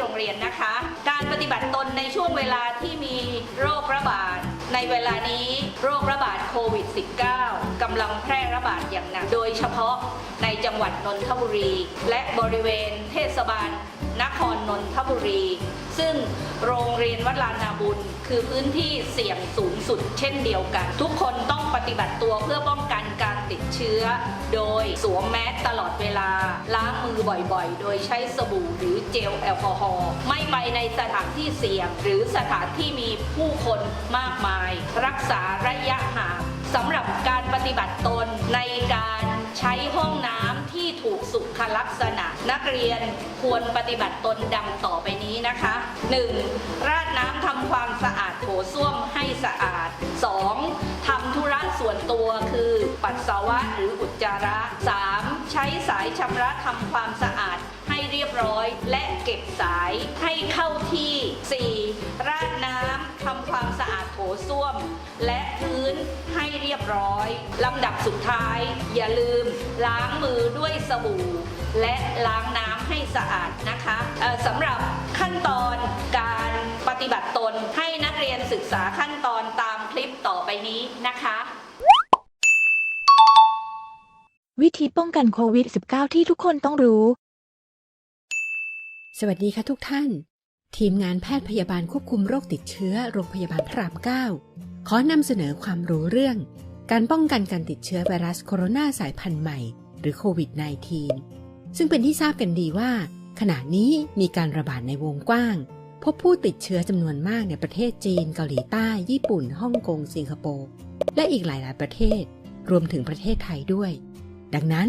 โรงเรียนนะคะ การปฏิบัติตนในช่วงเวลาที่มีโรคระบาด ในเวลานี้โรคระบาดโควิด -19 กำลังแพร่ระบาดอย่างหนัก โดยเฉพาะในจังหวัดนนทบุรี และบริเวณเทศบาล นครนนทบุรี ซึ่งโรงเรียนวัดลานาบุญ คือพื้นที่เสี่ยงสูงสุดเช่นเดียวกัน ทุกคนต้องปฏิบัติตัวเพื่อป้องกันการติดเชื้อ โดยสวมแมสตลอดเวลา ล้างมือบ่อยๆ โดยใช้สบู่หรือเจลแอลกอฮอล์ไม่ไปในสถานที่เสี่ยง หรือสถานที่มีผู้คนมากมาย รักษาระยะห่างสำหรับการปฏิบัติตนในการใช้ห้องน้ำ ลักษณะ นักเรียนควรปฏิบัติตนดังต่อไปนี้นะคะ 1. ราดน้ำทำความสะอาดโถส้วมให้สะอาด 2. ทำธุระส่วนตัวคือปัสสาวะหรืออุจจาระ 3. ใช้สายชำระทำความสะอาดให้เรียบร้อย และเก็บสายให้เข้าที่ 4. รา ทำความสะอาดโถส้วม และพื้นให้เรียบร้อยลำดับสุดท้าย อย่าลืมล้างมือด้วยสบู่ และล้างน้ำให้สะอาดนะคะเอ่อสำหรับขั้นตอนการปฏิบัติตนให้นักเรียนศึกษาขั้นตอนตามคลิปต่อไปนี้นะคะวิธีป้องกันโควิด -19 ที่ทุกคนต้องรู้ สวัสดีค่ะทุกท่าน ทีมงานแพทย์พยาบาลควบคุมโรคติดเชื้อโรงพยาบาลพระราม9ขอนำเสนอความรู้เรื่อง การป้องกันการติดเชื้อไวรัสโคโรนาสายพันธุ์ใหม่ หรือโควิด -19 ซึ่งเป็นที่ทราบกันดีว่า ขณะนี้มีการระบาดในวงกว้าง พบผู้ติดเชื้อจำนวนมากในประเทศจีน เกาหลีใต้ ญี่ปุ่น ฮ่องกง สิงคโปร์ และอีกหลาย ๆ ประเทศ รวมถึงประเทศไทยด้วย ดังนั้น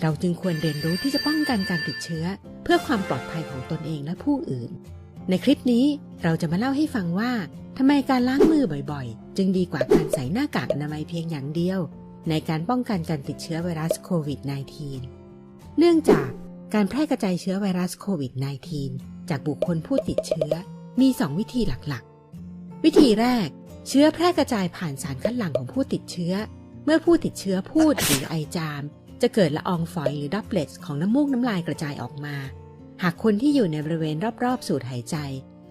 เราจึงควรเรียนรู้ที่จะป้องกันการติดเชื้อ เพื่อความปลอดภัยของตนเองและผู้อื่น ในคลิปนี้เราจะมาเล่าให้ฟังว่าทำไมการล้างมือบ่อยๆ จึงดีกว่าการใส่หน้ากากอนามัยเพียงอย่างเดียว ในการป้องกันการติดเชื้อไวรัสโควิด -19 เนื่องจากการแพร่กระจายเชื้อไวรัสโควิด -19 จากบุคคลผู้ติดเชื้อมี 2 วิธีหลักๆ วิธีแรก เชื้อแพร่กระจายผ่านสารคัดหลั่งของผู้ติดเชื้อ เมื่อผู้ติดเชื้อพูดหรือไอจาม จะเกิดละอองฝอยหรือดับเบิลของน้ำมูกน้ำลายกระจายออกมา หากคนที่อยู่ในบริเวณรอบๆ สูดหายใจ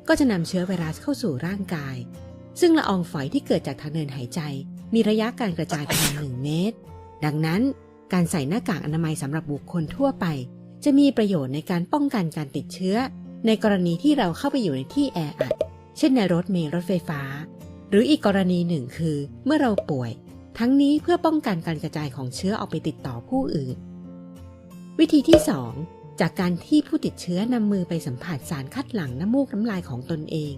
ก็จะนำเชื้อไวรัสเข้าสู่ร่างกาย ซึ่งละอองฝอยที่เกิดจากทางเดินหายใจ มีระยะการกระจายประมาณ1เมตร ดังนั้น การใส่หน้ากากอนามัยสำหรับบุคคลทั่วไป จะมีประโยชน์ในการป้องกันการติดเชื้อ ในกรณีที่เราเข้าไปอยู่ในที่แออัด เช่นในรถเมล์รถไฟฟ้า หรืออีกกรณีหนึ่งคือ เมื่อเราป่วย ทั้งนี้เพื่อป้องกันการกระจายของเชื้อออกไปติดต่อผู้อื่น วิธีที่ 2 จากการที่ผู้ติดเชื้อนำมือไปสัมผัสสารคัดหลั่งน้ำมูกน้ำลายของตนเอง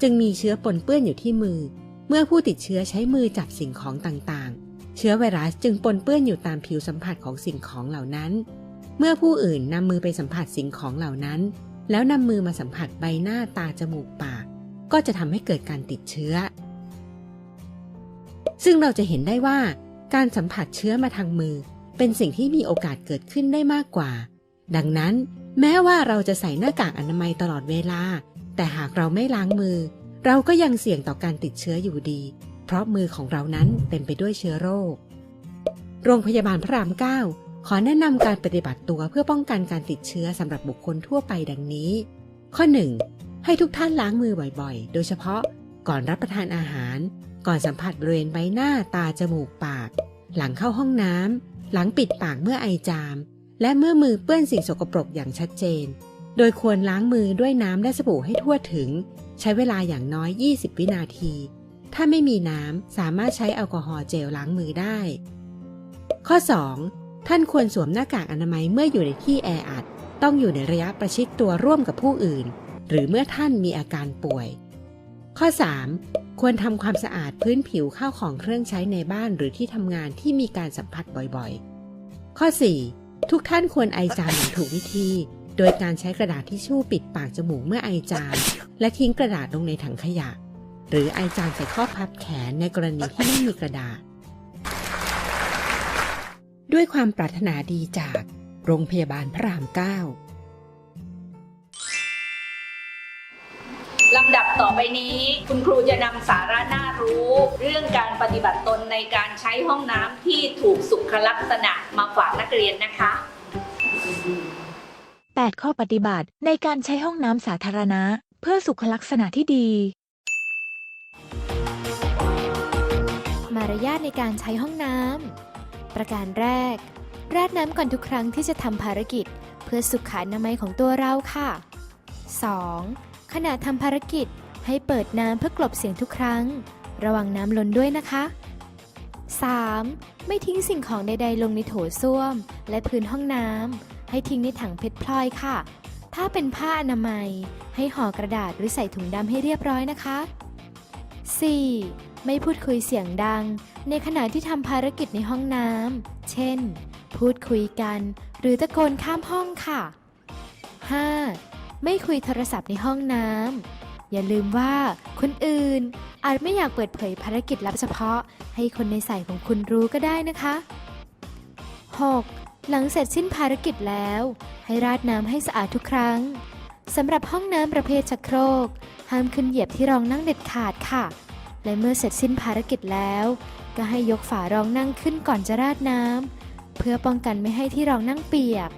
จึงมีเชื้อปนเปื้อนอยู่ที่มือ เมื่อผู้ติดเชื้อใช้มือจับสิ่งของต่างๆ เชื้อไวรัสจึงปนเปื้อนอยู่ตามผิวสัมผัสของสิ่งของเหล่านั้น เมื่อผู้อื่นนำมือไปสัมผัสสิ่งของเหล่านั้น แล้วนำมือมาสัมผัสใบหน้าตาจมูกปาก ก็จะทำให้เกิดการติดเชื้อ ซึ่งเราจะเห็นได้ว่า การสัมผัสเชื้อมาทางมือ เป็นสิ่งที่มีโอกาสเกิดขึ้นได้มากกว่า ดังนั้นแม้ว่าเราจะใส่หน้ากากอนามัยตลอดเวลา แต่หากเราไม่ล้างมือ เราก็ยังเสี่ยงต่อการติดเชื้ออยู่ดี เพราะมือของเรานั้นเต็มไปด้วยเชื้อโรค โรงพยาบาลพระราม9ขอแนะนำการปฏิบัติตัวเพื่อป้องกันการติดเชื้อสำหรับบุคคลทั่วไปดังนี้ ข้อ 1. ให้ทุกท่านล้างมือบ่อยๆ โดยเฉพาะก่อนรับประทานอาหาร ก่อนสัมผัสบริเวณใบหน้าตาจมูกปาก หลังเข้าห้องน้ำหลังปิดปากเมื่อไอจาม และเมื่อมือเปื้อนสิ่งสกปรกอย่างชัดเจน โดยควรล้างมือด้วยน้ำและสบู่ให้ทั่วถึง ใช้เวลาอย่างน้อย 20 วินาที ถ้าไม่มีน้ำสามารถใช้แอลกอฮอล์เจลล้างมือได้ ข้อ 2. ท่านควรสวมหน้ากากอนามัยเมื่ออยู่ในที่แออัด ต้องอยู่ในระยะประชิดตัวร่วมกับผู้อื่น หรือเมื่อท่านมีอาการป่วย ข้อ 3. ควรทำความสะอาดพื้นผิวข้าวของเครื่องใช้ในบ้านหรือที่ทำงานที่มีการสัมผัสบ่อยๆ ข้อ 4. ทุกท่านควรไอจามอย่างถูกวิธี โดยการใช้กระดาษทิชชู่ปิดปากจมูกเมื่อไอจามและทิ้งกระดาษลงในถังขยะ หรือไอจามใส่ข้อพับแขนในกรณีที่ไม่มีกระดาษ ด้วยความปรารถนาดีจากโรงพยาบาลพระราม9 ลำดับต่อไปนี้ คุณครูจะนำสาระน่ารู้ เรื่องการปฏิบัติตนในการใช้ห้องน้ำที่ถูกสุขลักษณะมาฝากนักเรียนนะคะ 8 ข้อปฏิบัติในการใช้ห้องน้ำสาธารณะ เพื่อสุขลักษณะที่ดี มารยาทในการใช้ห้องน้ำประการแรก ราดน้ำก่อนทุกครั้งที่จะทำภารกิจ เพื่อสุขอนามัยของตัวเราค่ะ 2. ขณะทำภารกิจให้เปิดน้ำเพื่อกลบเสียงทุกครั้ง ระวังน้ำล้นด้วยนะคะ 3. ไม่ทิ้งสิ่งของใดๆ ลงในโถส้วม และพื้นห้องน้ำให้ทิ้งในถังเพชรพลอยค่ะ ถ้าเป็นผ้าอนามัย ให้ห่อกระดาษหรือใส่ถุงดำให้เรียบร้อยนะคะ 4. ไม่พูดคุยเสียงดัง ในขณะที่ทำภารกิจในห้องน้ำเช่น พูดคุยกัน หรือตะโกนข้ามห้องค่ะ 5. ไม่คุยโทรศัพท์ในห้องน้ำ อย่าลืมว่าคนอื่น อาจไม่อยากเปิดเผยภารกิจลับเฉพาะ ให้คนในสายของคุณรู้ก็ได้นะคะ 6. หลังเสร็จสิ้นภารกิจแล้ว ให้ราดน้ำให้สะอาดทุกครั้งสำหรับห้องน้ำประเภทชักโครก ห้ามขึ้นเหยียบที่รองนั่งเด็ดขาดค่ะ และเมื่อเสร็จสิ้นภารกิจแล้ว ก็ให้ยกฝารองนั่งขึ้นก่อนจะราดน้ำเพื่อป้องกันไม่ให้ที่รองนั่งเปียก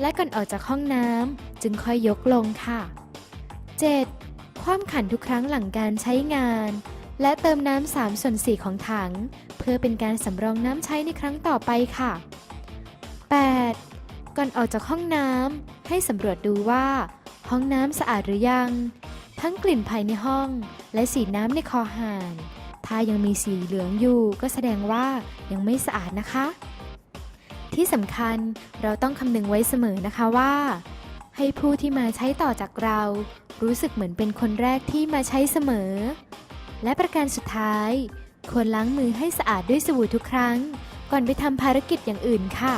และก่อนออกจากห้องน้ำจึงค่อยยกลงค่ะ 7. คว่ำขันทุกครั้งหลังการใช้งาน และเติมน้ำ3ส่วน4ของถัง เพื่อเป็นการสำรองน้ำใช้ในครั้งต่อไปค่ะ 8. ก่อนออกจากห้องน้ำให้สำรวจดูว่า ห้องน้ำสะอาดหรือยัง ทั้งกลิ่นภายในห้อง และสีน้ำในคอห่านถ้ายังมีสีเหลืองอยู่ก็แสดงว่ายังไม่สะอาดนะคะ ที่สำคัญเราต้องคำนึงไว้เสมอนะคะว่า ให้ผู้ที่มาใช้ต่อจากเรา รู้สึกเหมือนเป็นคนแรกที่มาใช้เสมอ และประการสุดท้ายควรล้างมือให้สะอาดด้วยสบู่ทุกครั้ง ก่อนไปทำภารกิจอย่างอื่นค่ะ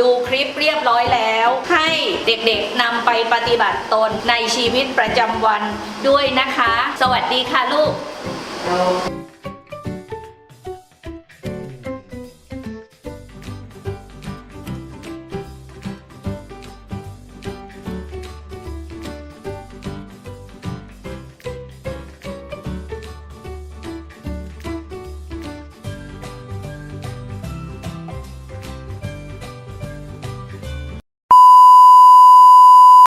ดูคลิปเรียบร้อยแล้ว ให้เด็กๆนำไปปฏิบัติตนในชีวิตประจำวันด้วยนะคะ สวัสดีค่ะลูก